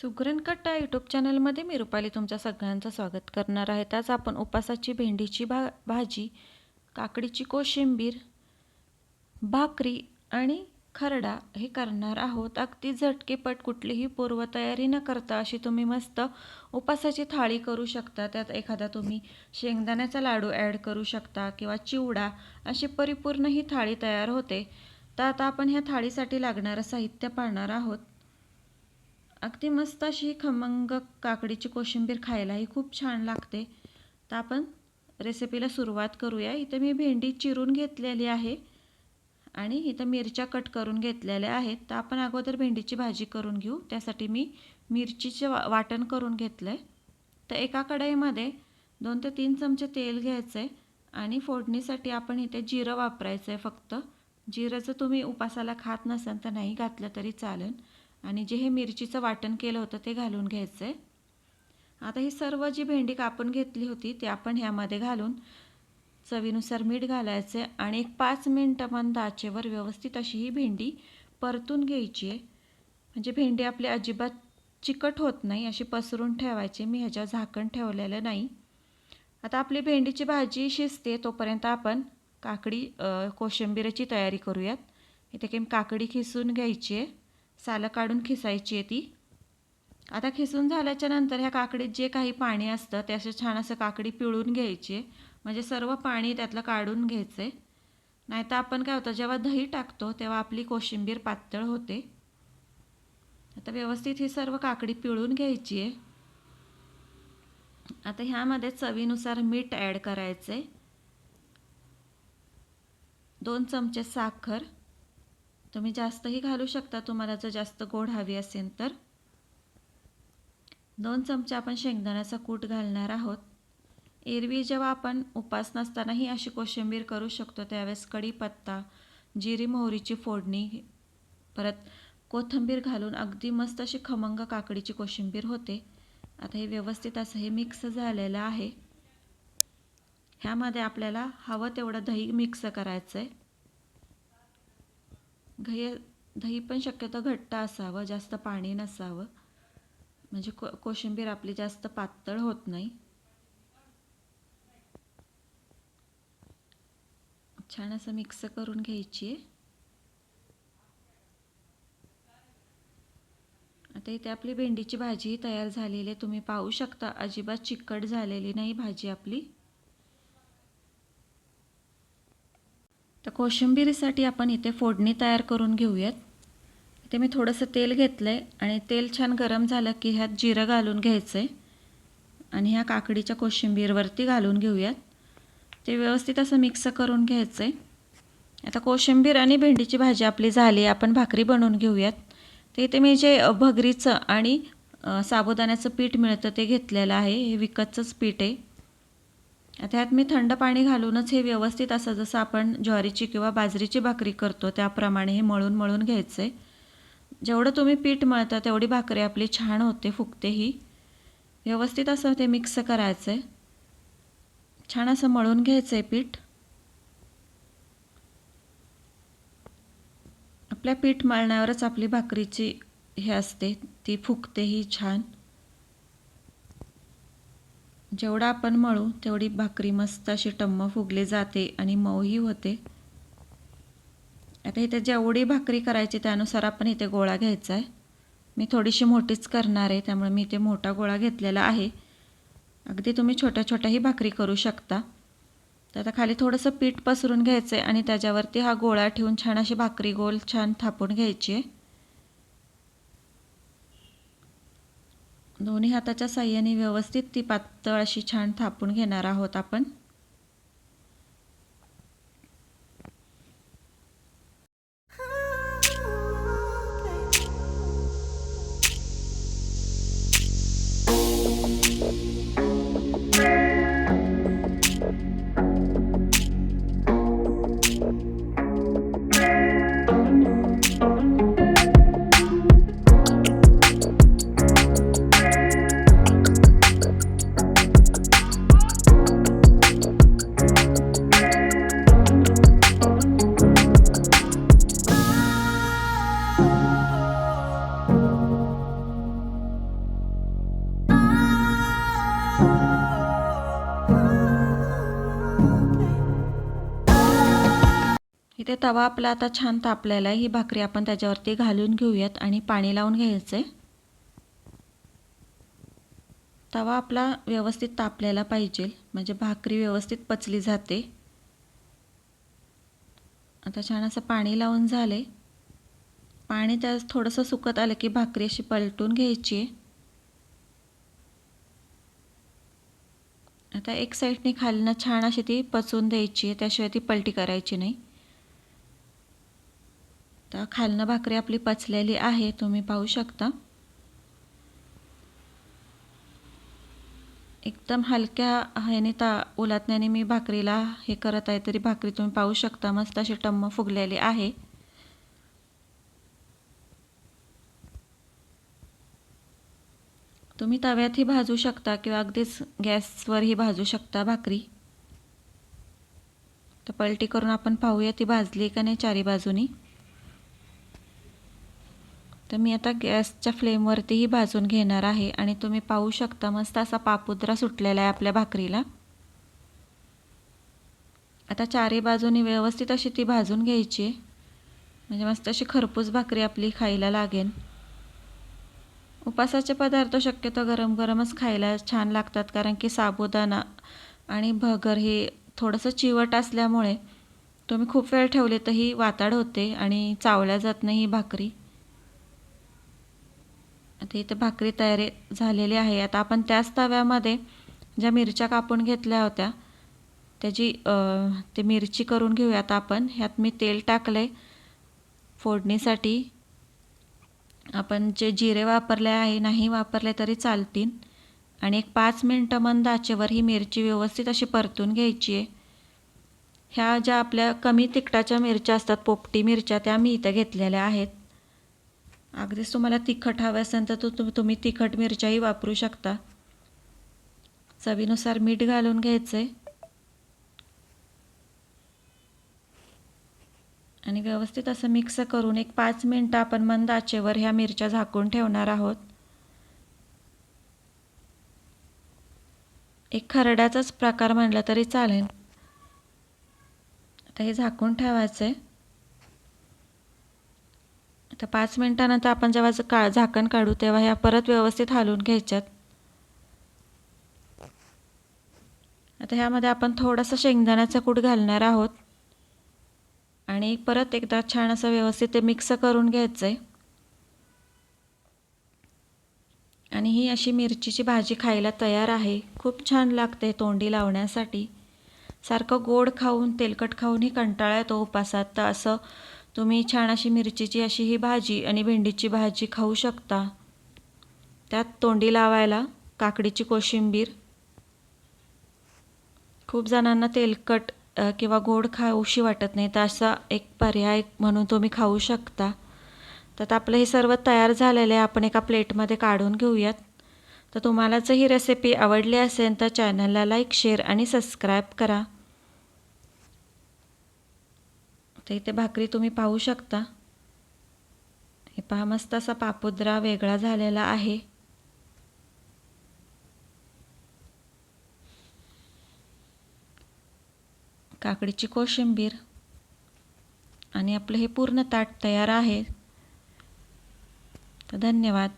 सुगरण कट्टा यूट्यूब चॅनलमध्ये मी रुपाली तुमच्या सगळ्यांचं स्वागत करणार आहे. आज आपण उपासाची भेंडीची भा भाजी काकडीची कोशिंबीर भाकरी आणि खरडा हे करणार आहोत. अगदी झटकेपट कुठलीही पूर्वतयारी न करता अशी तुम्ही मस्त उपासाची थाळी करू शकता. त्यात एखादा तुम्ही शेंगदाण्याचा लाडू ॲड करू शकता किंवा चिवडा अशी परिपूर्ण ही थाळी तयार होते. तर आता आपण ह्या थाळीसाठी लागणारं साहित्य पाहणार आहोत. अगदी मस्त अशी खमंग काकडीची कोशिंबीर खायलाही खूप छान लागते. तर आपण रेसिपीला सुरुवात करूया. इथं मी भेंडी चिरून घेतलेली आहे आणि इथं मिरच्या कट करून घेतलेल्या आहेत. तर आपण अगोदर भेंडीची भाजी करून घेऊ. त्यासाठी मी मिरचीचे वा वाटण करून घेतलं आहे तर एका कढईमध्ये दोन ते तीन चमचे तेल घ्यायचं आहे आणि फोडणीसाठी आपण इथे जिरं वापरायचं आहे फक्त जिरंचं तुम्ही उपासाला खात नसाल तर नाही घातलं तरी चालेल. आणि जे हे मिरचीचं वाटण केलं होतं ते घालून घ्यायचं आहे आता ही सर्व जी भेंडी कापून घेतली होती ती आपण ह्यामध्ये घालून चवीनुसार मीठ घालायचं आहे आणि एक पाच मिनटं मंद आचेवर व्यवस्थित अशी ही भेंडी परतून घ्यायची आहे. म्हणजे भेंडी आपली अजिबात चिकट होत नाही अशी पसरून ठेवायची मी ह्याच्यावर झाकण ठेवलेलं नाही. आता आपली भेंडीची भाजी शिजते तोपर्यंत आपण काकडी कोशिंबिरीची तयारी करूयात. इथे काही काकडी खिसून घ्यायची आहे. सालं काढून खिसायची आहे ती. आता खिसून झाल्याच्यानंतर ह्या काकडीत जे काही पाणी असतं ते असं छान असं काकडी पिळून घ्यायची आहे. म्हणजे सर्व पाणी त्यातलं काढून घ्यायचं आहे नाही तर आपण काय होतं जेव्हा दही टाकतो तेव्हा आपली कोशिंबीर पातळ होते. आता व्यवस्थित ही सर्व काकडी पिळून घ्यायची आहे. आता ह्यामध्ये चवीनुसार मीठ ॲड करायचं आहे दोन चमचे साखर. तुम्ही जास्तही घालू शकता तुम्हाला जर जास्त गोड हवी असेल तर. दोन चमचे आपण शेंगदाण्याचा कूट घालणार आहोत. एरवी जेव्हा आपण उपास नसतानाही अशी कोशिंबीर करू शकतो त्यावेळेस कढीपत्ता जिरी मोहरीची फोडणी परत कोथिंबीर घालून अगदी मस्त अशी खमंग काकडीची कोशिंबीर होते. आता हे व्यवस्थित असं हे मिक्स झालेलं आहे. ह्यामध्ये आपल्याला हवं तेवढं दही मिक्स करायचं आहे घय दही पण शक्यतो घट्ट असावं जास्त पाणी नसावं. म्हणजे को कोशिंबीर आपली जास्त पातळ होत नाही. छान असं मिक्स करून घ्यायची. आहे आता इथे आपली भेंडीची भाजी तयार झालेली आहे. तुम्ही पाहू शकता अजिबात चिकट झालेली नाही भाजी आपली. तर कोशिंबिरीसाठी आपण इथे फोडणी तयार करून घेऊयात. इथे मी थोडंसं तेल घेतलं आहे आणि तेल छान गरम झालं की ह्यात जिरं घालून घ्यायचं आहे आणि ह्या काकडीच्या कोशिंबीरवरती घालून घेऊयात. ते व्यवस्थित असं मिक्स करून घ्यायचं आहे आता कोशिंबीर आणि भेंडीची भाजी आपली झाली आपण भाकरी बनवून घेऊयात. तर इथे मी जे भगरीचं आणि साबुदाण्याचं पीठ मिळतं ते घेतलेलं आहे. हे विकतचंच पीठ आहे. आता मी थंड पाणी घालूनच हे व्यवस्थित असं जसं आपण ज्वारीची किंवा बाजरीची भाकरी करतो त्याप्रमाणे हे मळून मळून घ्यायचं. आहे जेवढं तुम्ही पीठ मळता तेवढी भाकरी आपली छान होते फुगतेही. व्यवस्थित असं ते मिक्स करायचं. आहे छान असं मळून घ्यायचं आहे पीठ. आपल्या पीठ मळण्यावरच आपली भाकरीची हे असते ती फुगतेही छान. जेवढा आपण मळू तेवढी भाकरी मस्त अशी टम्म फुगली जाते आणि मऊही होते. आता इथे जेवढी भाकरी करायची त्यानुसार आपण इथे गोळा घ्यायचा आहे मी थोडीशी मोठीच करणार आहे त्यामुळे मी इथे मोठा गोळा घेतलेला आहे. अगदी तुम्ही छोट्या छोट्याही भाकरी करू शकता. तर आता खाली थोडंसं पीठ पसरून घ्यायचं आहे आणि त्याच्यावरती हा गोळा ठेवून छान अशी भाकरी गोल छान थापून घ्यायची आहे दोन्ही हाताच्या साह्याने व्यवस्थित ती पातळ अशी छान थापून घेणार आहोत आपण. इथे तवा आपला आता छान तापलेला आहे. ही भाकरी आपण त्याच्यावरती घालून घेऊयात आणि पाणी लावून घ्यायचं आहे तवा आपला व्यवस्थित तापलेला पाहिजे. म्हणजे भाकरी व्यवस्थित पचली जाते. आता छान असं पाणी लावून झाले पाणी त्या थोडंसं सुकत आलं की भाकरी अशी पलटून घ्यायची आहे. आता एक साईडने खालनं छान अशी ती पचवून द्यायची आहे. त्याशिवाय ती पलटी करायची नाही. आता खालनं भाकरी आपली पचलेली आहे तुम्ही पाहू शकता. एकदम हलक्या ह्याने ता उलातण्याने मी भाकरीला हे करत आहे तरी भाकरी तुम्ही पाहू शकता मस्त अशी टम्म फुगलेली आहे. तुम्ही तव्यातही भाजू शकता किंवा अगदीच गॅसवरही भाजू शकता भाकरी. तर पलटी करून आपण पाहूया ती भाजली का नाही चारी बाजूनी. तर मी आता गॅसच्या फ्लेमवरतीही भाजून घेणार आहे आणि तुम्ही पाहू शकता मस्त असा पापुद्रा सुटलेला आहे आपल्या भाकरीला. आता चारी बाजूनी व्यवस्थित अशी ती भाजून घ्यायची. आहे म्हणजे मस्त अशी खरपूस भाकरी आपली खायला लागेल. उपासाचे पदार्थ शक्यतो गरम गरमच खायला छान लागतात कारण की साबुदाणा आणि भगर हे थोडंसं चिवट असल्यामुळे तुम्ही खूप वेळ ठेवले तर ही वाताड होते आणि चावल्या जात नाही ही भाकरी. आता इथे भाकरी तयारी झालेली आहे. आता आपण त्याच तव्यामध्ये ज्या मिरच्या कापून घेतल्या होत्या त्याची ते मिरची करून घेऊयात आपण. ह्यात मी तेल टाकले फोडणीसाठी आपण जे जिरे वापरले आहे नाही वापरले तरी चालतील. आणि एक पाच मिनटं मंद आचेवर ही मिरची व्यवस्थित अशी परतून घ्यायची आहे. ह्या ज्या आपल्या कमी तिखटाच्या मिरच्या असतात पोपटी मिरच्या त्या मी इथं घेतलेल्या आहेत. अगदीच तुम्हाला तिखट हवं असेल तर तु तुम्ही तिखट मिरच्याही वापरू शकता. चवीनुसार मीठ घालून घ्यायचं आहे आणि व्यवस्थित असं मिक्स करून एक पाच मिनटं आपण मंद आचेवर ह्या मिरच्या झाकून ठेवणार आहोत. एक खरड्याचाच प्रकार म्हणला तरी चालेल. आता हे झाकून ठेवायचं आहे आता पाच मिनटानंतर आपण जेव्हा का झाकण काढू तेव्हा ह्या परत व्यवस्थित हलवून घ्यायच्यात. आता ह्यामध्ये आपण थोडंसं शेंगदाण्याचा कूट घालणार आहोत. आणि परत एकदा छान असं व्यवस्थित ते मिक्स करून घ्यायचं आहे आणि ही अशी मिरचीची भाजी खायला तयार आहे. खूप छान लागते तोंडी लावण्यासाठी. सारखं गोड खाऊन तेलकट खाऊन ही कंटाळा येतो उपासात. तर असं तुम्ही छान अशी मिरचीची अशी ही भाजी आणि भेंडीची भाजी खाऊ शकता. त्यात तोंडी लावायला काकडीची कोशिंबीर. खूप जणांना तेलकट किंवा गोड खाऊशी वाटत नाही तर असा एक पर्याय म्हणून तुम्ही खाऊ शकता. तर आपलं हे सर्व तयार झालेलं आहे आपण एका प्लेटमध्ये काढून घेऊयात. तर तुम्हाला जर ही रेसिपी आवडली असेल तर चॅनलला लाईक शेअर आणि सबस्क्राईब करा. तर इथे भाकरी तुम्ही पाहू शकता. हे पहा मस्त असा पापुद्रा वेगळा झालेला आहे. काकडीची कोशिंबीर. आणि आपलं हे पूर्ण ताट तयार आहे. तर धन्यवाद.